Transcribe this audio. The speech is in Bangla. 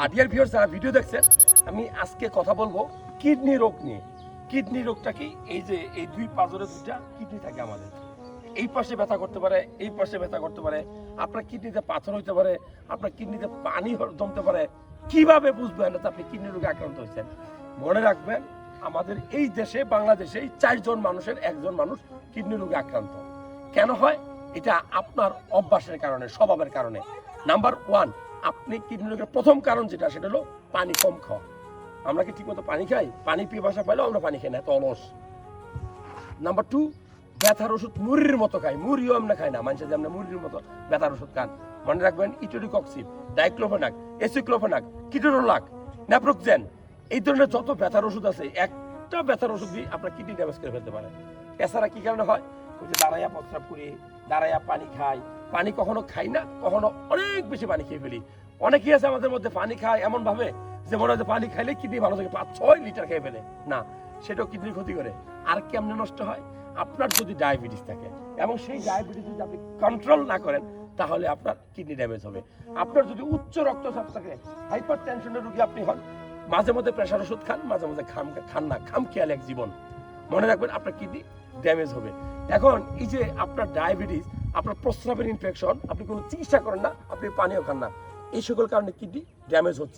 আর ডিয়ার ভিউয়ার্স যারা ভিডিও দেখছেন, আমি আজকে কথা বলব কিডনি রোগ নিয়ে। কিডনি রোগটা কি? এই যে, এই দুই পাঁচরে দুটা কিডনি থাকে আমাদের। এই পাশে ব্যথা করতে পারে, এই পাশে ব্যথা করতে পারে। আপনার কিডনিতে পাথর হইতে পারে, আপনার কিডনিতে পানি জমতে পারে। কীভাবে বুঝবেন যে আপনি কিডনি রোগে আক্রান্ত হয়েছেন? মনে রাখবেন, আমাদের এই দেশে, বাংলাদেশে চারজন মানুষের একজন মানুষ কিডনি রোগে আক্রান্ত। কেন হয়? এটা আপনার অভ্যাসের কারণে, স্বভাবের কারণে। নাম্বার ওয়ান আপনি কিডনি রোগের প্রথম কারণ যেটা, সেটা হলো পানি কম খাওয়া। আমরা কি ঠিকমতো পানি খাই? পানি পিপাসা পাইলেও আমরা পানি খাই না, এত অলস। নাম্বার টু ব্যথার ওষুধ মুড়ির মতো খাই। মুড়িও আমরা খাই না, মানুষের যে আমরা মুড়ির মতো ব্যথার ওষুধ খান। মনে রাখবেন etoricoxib diclofenac, aceclofenac ketorolac naproxen, এই ধরনের যত ব্যথার ওষুধ আছে, একটা ব্যথার ওষুধ দিয়ে আপনার কিডনি ড্যামেজ করে ফেলতে পারে। এছাড়া কি কারণে হয়? দাঁড়াইয়া প্রস্রাব করি, দাঁড়াইয়া পানি খাই পানি কখনো খাই না, কখনো অনেক বেশি পানি খেয়ে ফেলি। অনেকেই আছে আমাদের মধ্যে পানি খায় এমন ভাবে যে মনে হয় পানি খাইলে কিডনি ভালো থাকে, পাঁচ ছয় লিটার খেয়ে ফেলে। না, সেটাও কিডনির ক্ষতি করে। আর কেমনে নষ্ট হয়? আপনার যদি ডায়াবেটিস থাকে এবং সেই ডায়াবেটিস যদি আপনি কন্ট্রোল না করেন, তাহলে আপনার কিডনি ড্যামেজ হবে। আপনার যদি উচ্চ রক্তচাপ থাকে হাইপার টেনশনের রোগী আপনি হন, মাঝে মধ্যে প্রেশার ওষুধ খান, মাঝে মধ্যে খাম খান না খাম খেয়াল এক জীবন। মনে রাখবেন আপনার কিডনি ড্যামেজ হবে। এখন এই যে আপনার ডায়াবেটিস আপনার প্রস্রাবের ইনফেকশন আপনি কোনো চিকিৎসা করেন না, আপনি পানীয় খান না। এই সকল কারণে কিডনি ড্যামেজ হচ্ছে।